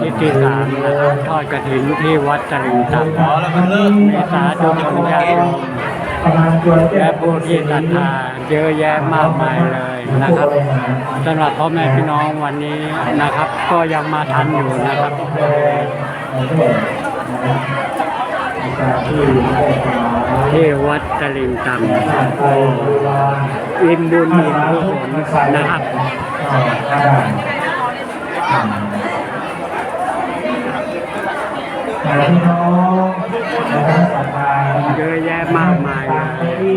ทิตย์ที่สามนะครับทอดกระถินที่วัดตลิ่งต่ำอ๋อแล้วมันเลิกมีสาธุชนญาติโยมประมาณจวนและผู้ที่ศรัทธาเยอะแยะมากมายเลยนะครับสำหรับพ่อแม่พี่น้องวันนี้นะครับ ก็ยังมาทันอยู่นะครับที่วัดตลิ่งต่ำโอ้อิ่มบุญอิ่มกุศลนะครับ พี่น้องนะศรัทธาเยอะแยะมากมายเลย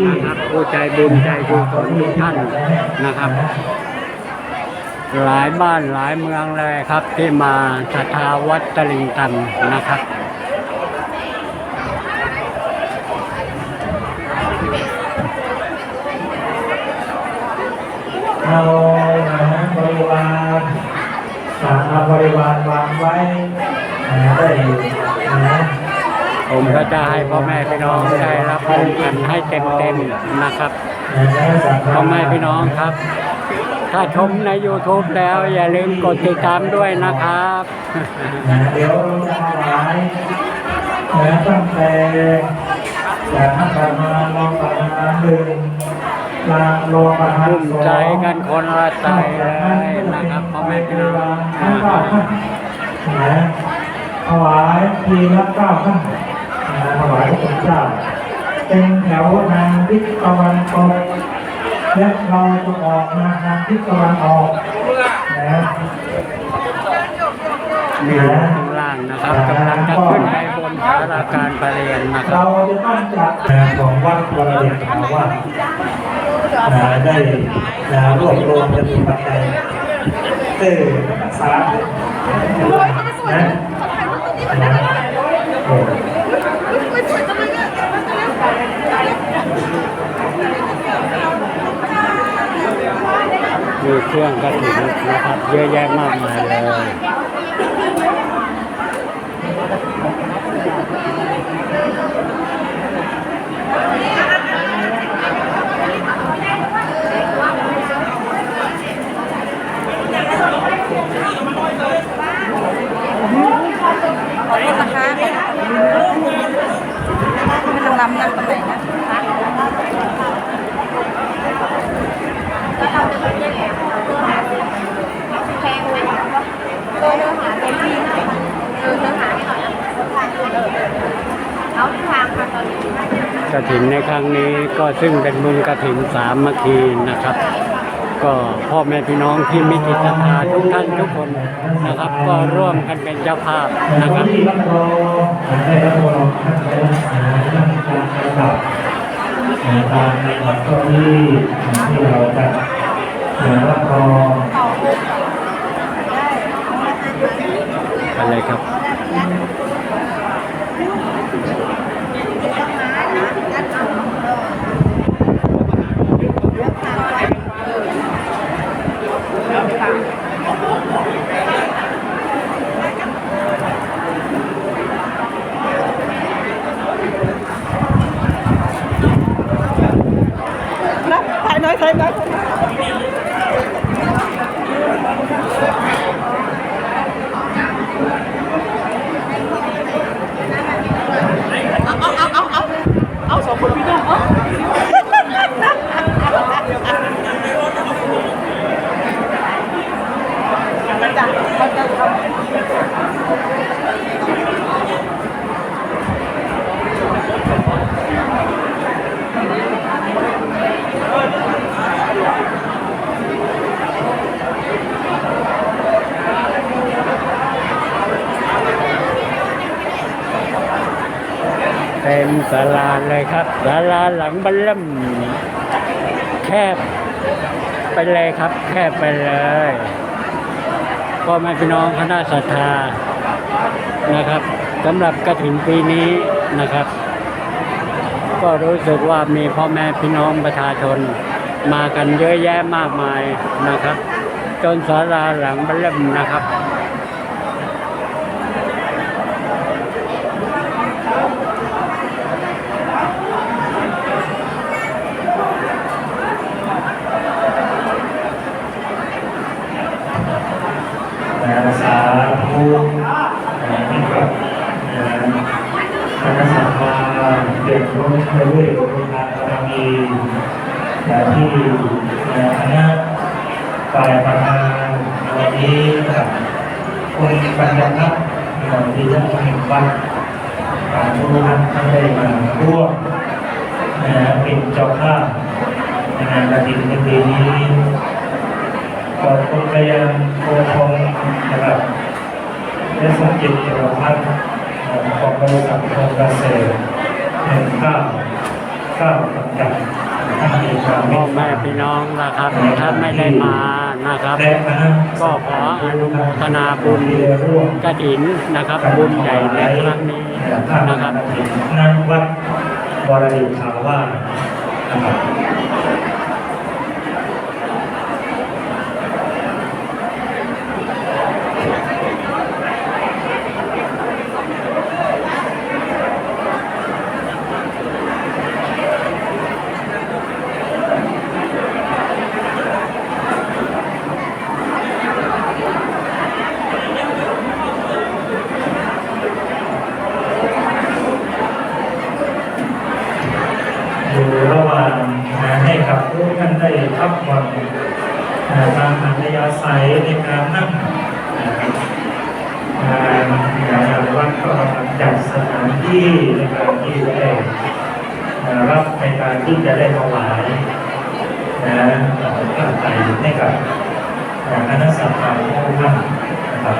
นะครับผู้ใจบุญใจกุศลทุกท่านนะครับ หลายบ้านหลายเมืองเลยครับ ที่มาศรัทธาวัดตลิงต่ำนะครับเอานะบริวารเอาบริวารวางไว้ได้ ผมก็จะให้พ่อแม่พี่น้องได้รับชมกันให้เต็มๆนะครับพ่อแม่พี่น้องครับ ถ้าชมใน YouTube แล้ว อย่าลืมกดติดตามด้วยนะครับเดี๋ยวเราจะถวายนะตั้งแต่แต่ถ้าทำมาลองประมาณหนึ่งลาลองประมาณภูมิสองใจกันคนละใจเลยนะครับพ่อแม่พี่น้องห้าเก้าขั้นนะ ถวายทีละเก้าขั้นนะถวายพระคุณเจ้าเป็นแถวทางทิศตะวันตกและเราจะออกมาทางทิศตะวันออกนะมีข้างล่างนะครับกำลังจะขึ้นไปบนสาราการประเรียนนะครัเราบจะต้องจัดงานของวัดวรเดชถาว่าสได้นะรวบรวมจำนวนปัจจัยเออสามนะนะ มีเครื่องกระถิ่นนะครับ เยอะแยะมากมายเลย นะคะไม่ต้องรำนั่งตรงไหนนะแพงไหมเออเนื้อหาเต็มที่เออเนื้อหาให้หน่อยนะเอาทางค่ะตอนนี้ ก ระถินในครั้งนี้ก็ซึ่งเป็นบุญกระถินสามัคคีนะครับ ก็พ่อแม่พี่น้องที่มีจิตศรัทธาทุกท่านทุกคนนะครับ ก็ร่วมกันเป็นเจ้าภาพนะครับที่รับรองได้รับรองท่านคณะสาธารณการระดับตามในหลักเก้าอี้ที่เราจะรับรองอะไรครับ ถ่ายน้อยถ่ายน้อยเอาเอาเอาเอาเอาเอาสองคนพี่น้องเอามาจ้ะมาจ้ะ เต็ม ศาลาเลยครับศาลาหลังบัลลัมแคบไปเลยครับ แคบไปเลยก็แม่พี่น้องคณะศรัทธานะครับสำหรับกระถินปีนี้นะครับ ก็รู้สึกว่ามีพ่อแม่พี่น้องประชาชน มากันเยอะแยะมากมายนะครับ จนศาลาหลังบัลลัมนะครับ ล้นไปด้วยบุญงานบารมีแต่ที่คณะฝ่ายประธานวันนี้กับคนปัญญาครับที่ท่านผู้ชมวัดทางทุกท่านท่านได้มาร่วมเป็นเจ้าภาพในงานประถิ่นในปีนี้กอบคุณไปยัมโคทงนะครับและสังเกตเห็นว่าท่านของบริษัททองเกษตร หนึ่งข้าวข้าวจำกัดท่านเอกราพ่อวิทย์แม่พี่น้องนะครับถ้าไม่ได้มานะครับและคณะก็ขออนุโมทนาบุญที่ได้ร่วมกระถินนะครับ บุญใหญ่ในครั้งนี้นะครับนางวัดวรดีขาวว่าสนะครับ อยู่ระหว่างนะให้กับทุกท่านได้พักผ่อนนะตามอัธยาศัย ในการนั่งการงานวัดก็จัดสถานที่ในการที่ได้รับในการที่จะได้ถวายนะข้าไถ่ให้กับนะคณะสัตยาทุกท่านนะครับ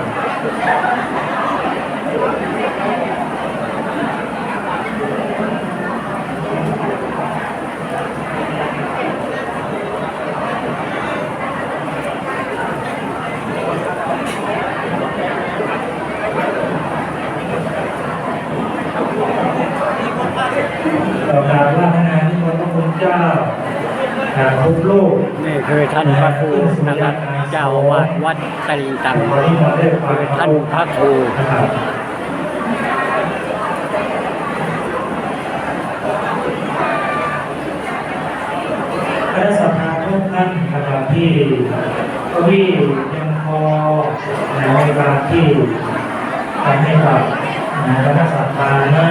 ต่อการว่าพนาที่พระพุทธเจ้าหา ทุกโลกนี่คือท่านพระครูนะครับ เจ้าวาดวัดตลิงตังคือท่านพระครูนะคณะสภาทุกท่านนะครับที่เก้าอี้ยังพอในการที่ทำให้กับนะคณะสภานั้น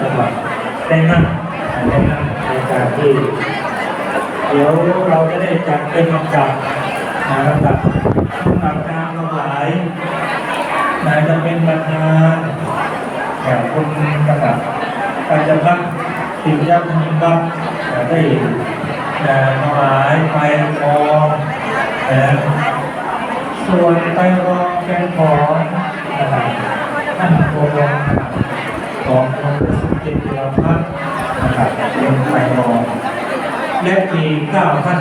นะครับได้นั่งได้นั่งในการที่ เดี๋ยวเราจะได้จัดเป็นลำดับนะลำดับลำดับการถวายนะจะเป็นประธานอย่คุณกระดับปัญจะพัฒน์ติดยาคุณบัตจะได้นะถวายไปทองนะส่วนไปรองแกนของนะครับท่านโฆษกของคุณสุจิตรพัฒน์นะครับเป็นไปรอง และมีเก้าท่าน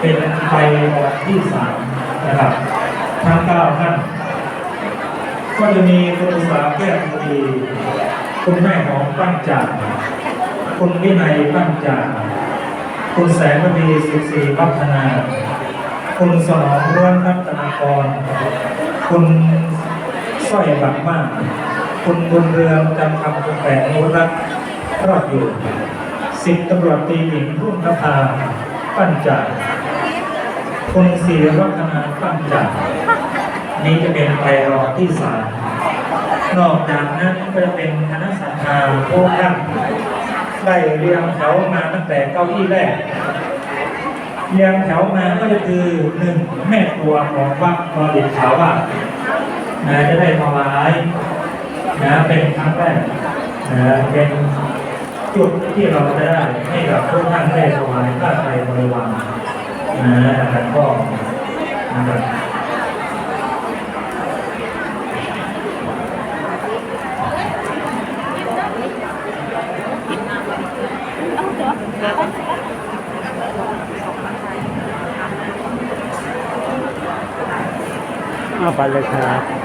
เป็นไปวันที่สามนะครับ ทั้งเก้าท่านก็จะมีคุณสาแก้วดีคุณแม่ของปั้นจ่าคุณวินัยปั้นจ่าคุณแสงระวีสุศรีพัฒนา คุณสนองร้วนรัตนากร คุณสร้อยบักมาก คุณบุญเรืองจำคำคุณแปะนุรักษ์รอดอยู่ สิบตำรวจตีหญิงรุ่งนภาปั้นจ่าคุณศิริรัตนาปั้นจ่านี่จะเป็นไปรองที่สามนอกจากนั้นก็จะเป็นคณะสัมภาผู้ท่านได้เรียงแถวมาตั้งแต่เก้าอี้แรก เรียงแถวมาก็จะคือหนึ่งแม่ครัวของวัดรอดิขาวว่านะจะได้ถวายนะเป็นครั้งแรกนะเป็น จุดที่เราจะได้ให้กับทุกท่านได้ถวายผ้าไตรบริวารนะแล้วก็นะครับเอาไปเลยครับ